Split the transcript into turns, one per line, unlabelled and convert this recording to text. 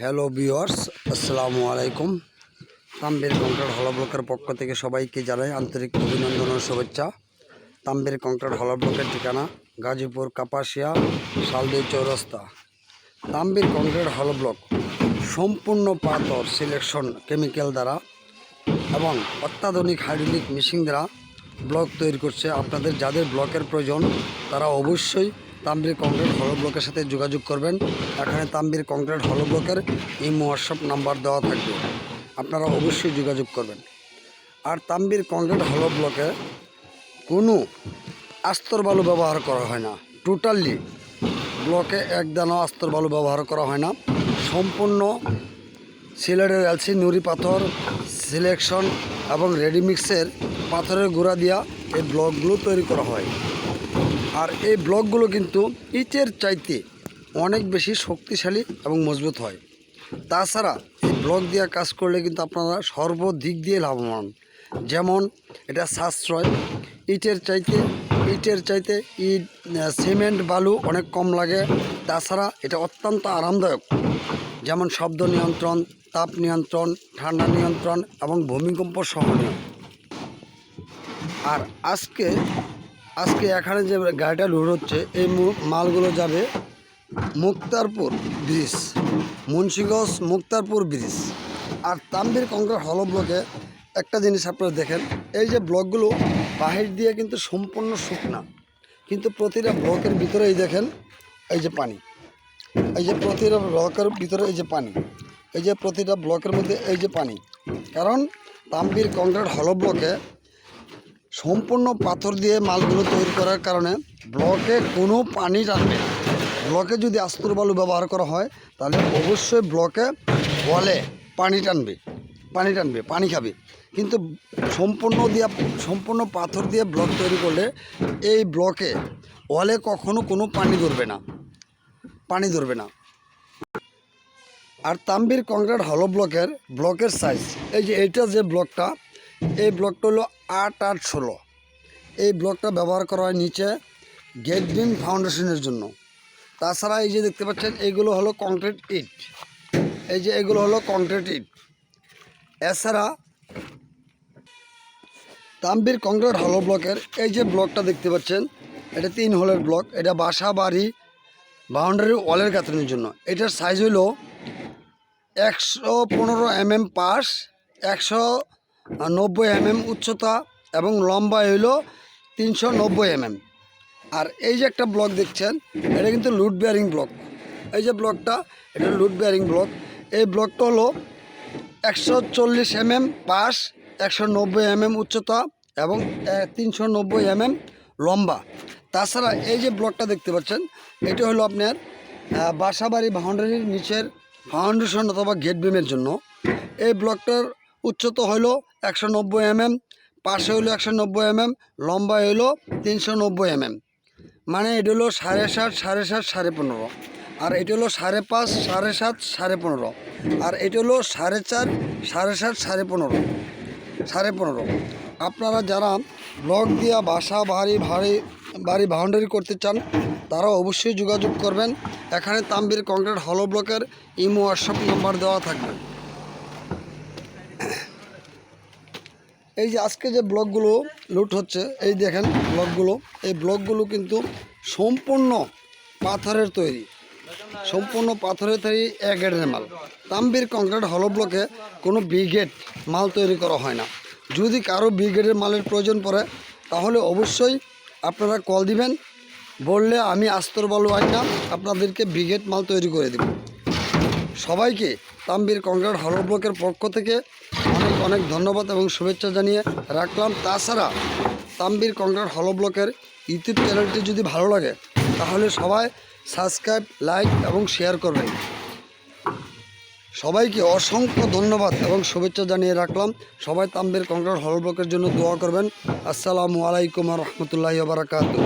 Hello viewers আসসালামু আলাইকুম। তাম্বের concrete hollow ব্লকের পক্ষ থেকে সবাইকে জানাই আন্তরিক অভিনন্দন ও শুভেচ্ছা। তাম্বের কংক্রিট হল ব্লকের ঠিকানা গাজীপুর, কাপাসিয়া, শালদি চৌরাস্তা। তাম্বের কংক্রিট হল ব্লক সম্পূর্ণ পাথর, সিলেকশন কেমিক্যাল দ্বারা এবং অত্যাধুনিক হাইড্রোলিক মেশিন দ্বারা ব্লক তৈরি করছে। আপনাদের যাদের ব্লকের প্রয়োজন, তারা অবশ্যই তাম্বির কংক্রিট হলো ব্লকের সাথে যোগাযোগ করবেন। এখানে তাম্বির কংক্রিট হলো ব্লকের এই হোয়াটসঅ্যাপ নাম্বার দেওয়া থাকবে। আপনারা অবশ্যই যোগাযোগ করবেন। আর তাম্বির কংক্রিট হলো ব্লকে কোনো আস্তর বালু ব্যবহার করা হয় না। টোটালি ব্লকে এক দানা আস্তর বালু ব্যবহার করা হয় না। সম্পূর্ণ সিলেটের এলসি, নুড়ি পাথর সিলেকশন এবং রেডিমিক্সের পাথরের গুঁড়া দিয়া এই ব্লকগুলো তৈরি করা হয়। আর এই ব্লকগুলো কিন্তু ইটের চাইতে অনেক বেশি শক্তিশালী এবং মজবুত হয়। তাছাড়া এই ব্লক দিয়ে কাজ করলে কিন্তু আপনারা সর্বদিক দিয়ে লাভবান। যেমন এটা সাশ্রয়। ইটের চাইতে ইটের চাইতে ইট সিমেন্ট, বালু অনেক কম লাগে। তাছাড়া এটা অত্যন্ত আরামদায়ক। যেমন শব্দ নিয়ন্ত্রণ, তাপ নিয়ন্ত্রণ, ঠান্ডা নিয়ন্ত্রণ এবং ভূমিকম্প সহনীয়। আর আজকে আজকে এখানে যে গাড়িটা লোড হচ্ছে, এই মালগুলো যাবে মুক্তারপুর ব্রিজ মুন্সিগঞ্জ মুক্তারপুর ব্রিজ আর তাম্বির কংক্রিট হল ব্লকে একটা জিনিস আপনারা দেখেন, এই যে ব্লকগুলো বাহির দিয়ে কিন্তু সম্পূর্ণ শুকনা। কিন্তু প্রতিটা ব্লকের ভিতরে এই দেখেন, এই যে পানি। এই যে প্রতিটা ব্লকের ভিতরে এই যে পানি। এই যে প্রতিটা ব্লকের মধ্যে এই যে পানি। কারণ তাম্বির কংক্রিট হল ব্লকে সম্পূর্ণ পাথর দিয়ে মালগুলো তৈরি করার কারণে ব্লকে কোনো পানি টানবে না। ব্লকে যদি আস্তর বালু ব্যবহার করা হয়, তাহলে অবশ্যই ব্লকে বলে পানি টানবে পানি টানবে, পানি খাবে। কিন্তু সম্পূর্ণ দিয়া, সম্পূর্ণ পাথর দিয়ে ব্লক তৈরি করলে এই ব্লকে ওয়ালে কখনো কোনো পানি ধরবে না, পানি ধরবে না। আর তাম্বির কংক্রিট হলো ব্লকের ব্লকের সাইজ এই যে এইটা যে ব্লকটা এই ব্লকটা হলো আট আট ষোলো। এই ব্লকটা ব্যবহার করা হয় নিচে গেট বিম ফাউন্ডেশনের জন্য। তাছাড়া এই যে দেখতে পাচ্ছেন এইগুলো হলো কংক্রিট ইট। এই যে এগুলো হলো কংক্রিট ইট। এছাড়া তাম্বির কংক্রিট হলো ব্লকের, এই যে ব্লকটা দেখতে পাচ্ছেন, এটা তিন হলের ব্লক, এটা বাসা, বাড়ি, বাউন্ডারি, ওয়ালের গাঁথনির জন্য। এটার সাইজ হলো একশো পনেরো এম এম পাশ একশো নব্বই এমএম উচ্চতা এবং লম্বা হইল তিনশো নব্বই এমএম। আর এই যে একটা ব্লক দেখছেন, এটা কিন্তু লুট বেয়ারিং ব্লক এই যে ব্লকটা এটা লুট বেয়ারিং ব্লক এই ব্লকটা হলো একশো চল্লিশ এমএম পাশ একশো নব্বই এমএম উচ্চতা এবং তিনশো নব্বই এমএম লম্বা। তাছাড়া এই যে ব্লকটা দেখতে পাচ্ছেন, এটা হলো আপনার বাসাবাড়ি বাউন্ডারির নিচের ফাউন্ডেশন অথবা গেট বিমের জন্য। এই ব্লকটার উচ্চতা হলো একশো নব্বই এমএম পাশে হলো একশো নব্বই এমএম লম্বা হলো তিনশো নব্বই এমএম মানে এটা হলো সাড়ে সাত সাড়ে সাত, সাড়ে পনেরো। আর এটা হলো সাড়ে পাঁচ, সাড়ে সাত, সাড়ে পনেরো। আর এটা হলো সাড়ে চার, সাড়ে সাত, সাড়ে পনেরো। সাড়ে পনেরো। আপনারা যারা ব্লক দিয়া বাসা, বাড়ি ভারী বাড়ি বাউন্ডারি করতে চান, তারা অবশ্যই যোগাযোগ করবেন। এখানে তাম্বির কংক্রিট হলো ব্লকের ইমো হোয়াটসঅ্যাপ নাম্বার দেওয়া থাকবে। এই যে আজকে যে ব্লকগুলো লুট হচ্ছে, এই দেখেন ব্লকগুলো, এই ব্লকগুলো কিন্তু সম্পূর্ণ পাথরের তৈরি। সম্পূর্ণ পাথরের তৈরি এক গেটের মাল। তাম্বির কংক্রিট হল ব্লকে কোনো ব্রিগেড মাল তৈরি করা হয় না। যদি কারও ব্রিগেডের মালের প্রয়োজন পড়ে, তাহলে অবশ্যই আপনারা কল দিবেন, বললে আমি আস্তর বালু আইনা আপনাদেরকে ব্রিগেড মাল তৈরি করে দেব। সবাইকে তাম্বির কংক্রিট হল ব্লকের পক্ষ থেকে অনেক ধন্যবাদ এবং শুভেচ্ছা জানিয়ে রাখলাম। তাছাড়া তাম্বির কংক্রিট হল ব্লকের ইউটিউব চ্যানেলটি যদি ভালো লাগে, তাহলে সবাই সাবস্ক্রাইব, লাইক এবং শেয়ার করবেন। সবাইকে অসংখ্য ধন্যবাদ এবং শুভেচ্ছা জানিয়ে রাখলাম। সবাই তাম্বির কংক্রিট হল ব্লকের জন্য দোয়া করবেন। আসসালামু আলাইকুম রহমতুল্লাহ বারাকাতু